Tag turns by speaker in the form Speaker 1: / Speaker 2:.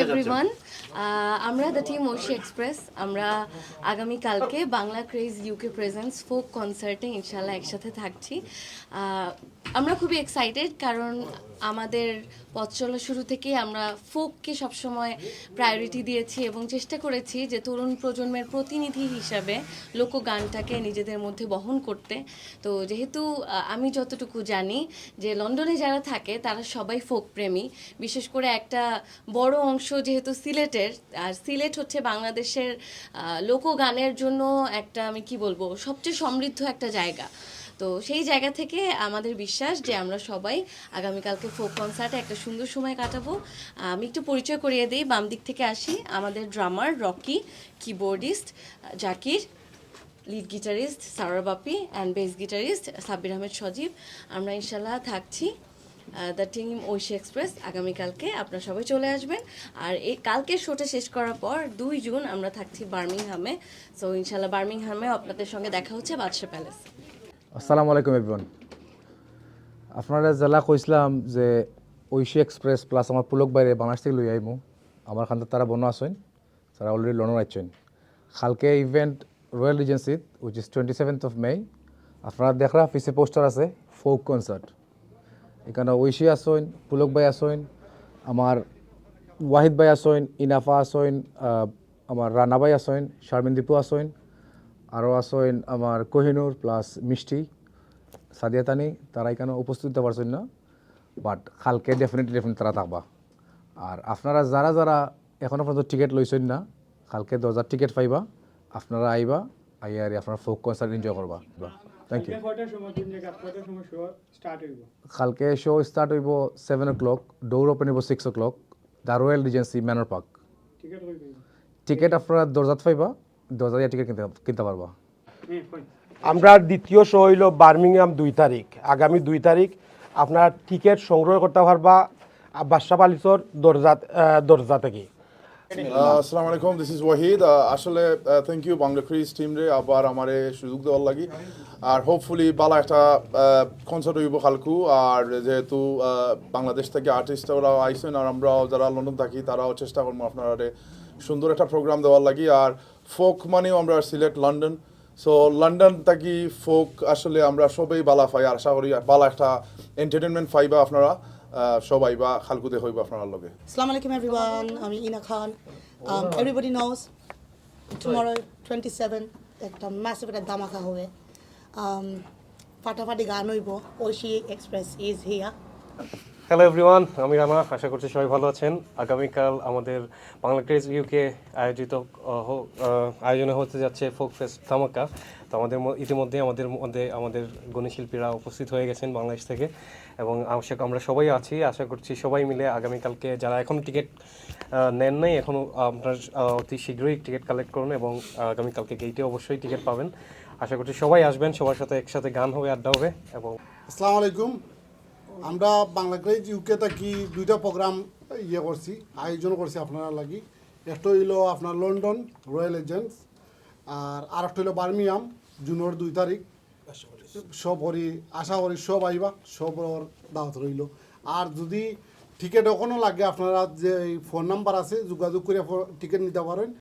Speaker 1: Everyone আমরা the team Oshi express আমরা আগামী কালকে Bangla craze UK presence folk কনসার্টে ইনশাল্লাহ একসাথে থাকছি। আহ, আমরা খুবই এক্সাইটেড কারণ আমাদের পথ চলা শুরু থেকেই আমরা ফোককে সবসময় প্রায়োরিটি দিয়েছি এবং চেষ্টা করেছি যে তরুণ প্রজন্মের প্রতিনিধি হিসাবে লোকগানটাকে নিজেদের মধ্যে বহন করতে। তো যেহেতু আমি যতটুকু জানি যে লন্ডনে যারা থাকে তারা সবাই ফোক প্রেমী বিশেষ করে একটা বড় অংশ যেহেতু সিলেটের, আর সিলেট হচ্ছে বাংলাদেশের লোকগানের জন্য একটা আমি কি বলব, সবচেয়ে সমৃদ্ধ একটা জায়গা। তো সেই জায়গা থেকে আমাদের বিশ্বাস যে আমরা সবাই আগামীকালকে ফোক কনসার্টে একটা সুন্দর সময় কাটাবো। আমি একটু পরিচয় করিয়ে দিই, বাম দিক থেকে আসি। আমাদের drummer Rocky keyboardist Zakir lead guitarist Sara Bapi and bass guitarist Sabbir Ahmed Sajib আমরা ইনশাল্লাহ থাকছি দ্য টিম ঐশী এক্সপ্রেস আগামীকালকে আপনারা সবাই চলে আসবেন। আর এই কালকে শোটা শেষ করার পর দুই জুন আমরা থাকছি বার্মিংহামে। সো ইনশাল্লাহ বার্মিংহামে আপনাদের সঙ্গে দেখা হচ্ছে বাদশা প্যালেস
Speaker 2: আসসালামু আলাইকুম এভরিওয়ান আপনারা জেলা কইছিলাম যে ঐশী এক্সপ্রেস প্লাস আমার পুলক বাইরে বাংলাদেশ থেকে লই আইমু। আমার খান তারা বনো আছেন, তারা অলরেডি লন্ডন আইছেন কালকে event royal রিজেন্সিত which is twenty seventh of May আপনারা দেখরা পিছে পোস্টার আছে ফোক কনসার্ট এখানে ঐশী আসইন পুলক ভাই আসইন আমার ওয়াহিদ ভাই আসইন ইনাফা আসইন আমার রানা ভাই আসইন শারমিন দীপু আসইন আরও আসইন আমার কোহিনুর প্লাস মিষ্টি সাদিয়া তানি তারা এখানে উপস্থিত হতে পারছেন না বাট কালকে ডেফিনেটলি ডেফিনেটলি তারা থাকবা। আর আপনারা যারা যারা এখনও পর্যন্ত টিকিট লইছেন না কালকে দরজার টিকিট পাইবা। আপনারা আইবা আইয়া আর আপনারা ফোক কনসার্ট এনজয় করবা। থ্যাংক ইউ কালকে শো স্টার্ট হইব seven o'clock door open হইব six o'clock the royal regency manor park
Speaker 3: ticket
Speaker 2: আপনারা দরজাত পাইবা। দরজা দিয়ে টিকিট কিনতে কিনতে পারবা।
Speaker 3: হ্যাঁ
Speaker 4: আমরা দ্বিতীয় শো হইল বার্মিংহাম দুই তারিখ আগামী দুই তারিখ। আপনার টিকিট সংগ্রহ করতে পারবা বাদশা পালিসর দরজা দরজা থেকে।
Speaker 5: আসসালামু আলাইকুম দিস ইজ ওয়াহিদ আসলে thank you Bangla craze team রে আবার আমারে সুযোগ দেওয়ার লাগি। আর হোপফুলি বালা একটা কনসার্ট হইব কালকু। আর যেহেতু বাংলাদেশ থেকে আর্টিস্ট ওরা আইসেন আর আমরাও যারা লন্ডন থাকি তারাও চেষ্টা করব আপনারা সুন্দর একটা প্রোগ্রাম দেওয়ার লাগি। আর ফোক মানেও আমরা সিলেট লন্ডন। সো লন্ডন থাকি ফোক আসলে আমরা সবাই বালা পাই আর আশা করি বালা একটা এন্টারটেনমেন্ট পাইবা আপনারা সবাই বা খালকুতে হইব আপনার লগে।
Speaker 6: Assalamu alaikum everyone. আমি ইনা খান। Um, everybody knows tomorrow 27 একটা massive একটা ধামাকা হবে। Um, ফাটাফাটি গান হইব Oishi express is here
Speaker 7: hello everyone আমি রানা। আশা করছি সবাই ভালো আছেন। আগামীকাল আমাদের বাংলা ক্রেজ ইউকে আয়োজিত আয়োজনে হতে যাচ্ছে ফোক ফেস্ট ধামাকা। তো আমাদের ইতিমধ্যে আমাদের মধ্যে আমাদের গণী শিল্পীরা উপস্থিত হয়ে গেছেন বাংলাদেশ থেকে। এবং আশা আমরা সবাই আছি। আশা করছি সবাই মিলে আগামীকালকে যারা এখনও টিকিট নেন নাই এখনও আপনার অতি শীঘ্রই টিকিট কালেক্ট করুন এবং আগামীকালকে গেইটে অবশ্যই টিকিট পাবেন। আশা করছি সবাই আসবেন। সবার সাথে একসাথে গান হবে, আড্ডা হবে এবং
Speaker 8: আসসালামু আলাইকুম। আমরা বাংলা ক্রেজ ইউকে থাকি দুইটা প্রোগ্রাম ইয়ে করছি, আয়োজন করছি আপনারা লাগি। একটা হইল আপনার লন্ডন রয়্যাল এজেন্টস আর আর একটা হইল বার্মিয়াম জুনের দুই তারিখ। সব হরি আশা করি সব আইবা, সব দাওয়াত রইল। আর যদি টিকিট এখনও লাগে, আপনারা যে ফোন নাম্বার আছে, যোগাযোগ করে টিকিট নিতে পারেন।